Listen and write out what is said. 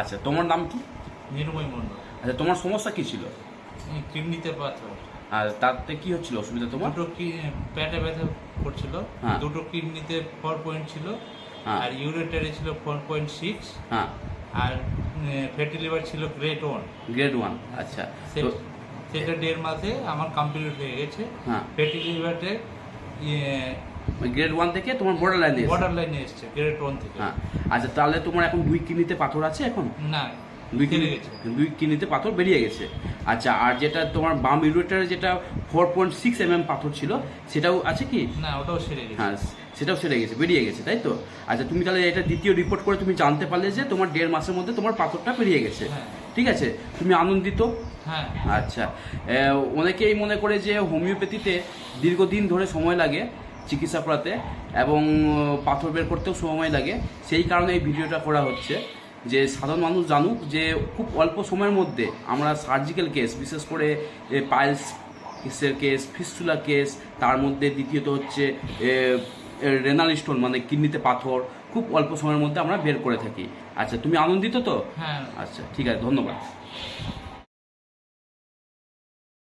আচ্ছা তোমার নাম কি? নির্ময় মণ্ডল। আচ্ছা তোমার সমস্যা কি ছিল? কিডনিতে পাথর আর তাতে কি হচ্ছিল অসুবিধা তোমার? দুটো কি পেটে ব্যথা করছিল হ্যাঁ। দুটো কিডনিতে ফোর পয়েন্ট ছিল হ্যাঁ। আর ইউরেটারে ছিল ফোর পয়েন্ট সিক্স হ্যাঁ। আর ফ্যাটি লিভার ছিল গ্রেড ওয়ান গ্রেড ওয়ান আচ্ছা। তো সেটা দেড় মাসে আমার কমপ্লিট হয়ে গেছে। হ্যাঁ। ফ্যাটি লিভারতে গ্রেড ওয়ান থেকে তোমার বর্ডার লাইনে বর্ডার লাইনে এসছে গ্রেড ওয়ান থেকে। হ্যাঁ। আচ্ছা তাহলে তোমার এখন দুই কিনিতে পাথর আছে এখন? না দুই গেছে। দুই কিনিতে পাথর বেরিয়ে গেছে। আচ্ছা আর যেটা তোমার বাম ইউরেটারে যেটা four point six M M পাথর ছিল সেটাও আছে কি? না ওটাও সেরে গেছে। হ্যাঁ সেটাও সেরে গেছে বেরিয়ে গেছে তাই তো? আচ্ছা তুমি তাহলে এটা দ্বিতীয় রিপোর্ট করে তুমি জানতে পারলে যে তোমার দেড় মাসের মধ্যে তোমার পাথরটা বেরিয়ে গেছে। হ্যাঁ। ঠিক আছে? তুমি আনন্দিত? হ্যাঁ। আচ্ছা। অনেকেই মনে করে যে হোমিওপ্যাথিতে দীর্ঘদিন ধরে সময় লাগে। চিকিৎসা করাতে এবং পাথর বের করতেও সময় লাগে। সেই কারণে এই ভিডিওটা করা হচ্ছে যে সাধারণ মানুষ জানুক যে খুব অল্প সময়ের মধ্যে আমরা সার্জিক্যাল কেস বিশেষ করে পাইলস কেসের কেস ফিস্টুলা কেস তার মধ্যে দ্বিতীয়ত হচ্ছে রেনাল স্টোন মানে কিডনিতে পাথর খুব অল্প সময়ের মধ্যে আমরা বের করে থাকি। আচ্ছা তুমি আনন্দিত তো? হ্যাঁ। আচ্ছা ঠিক আছে ধন্যবাদ।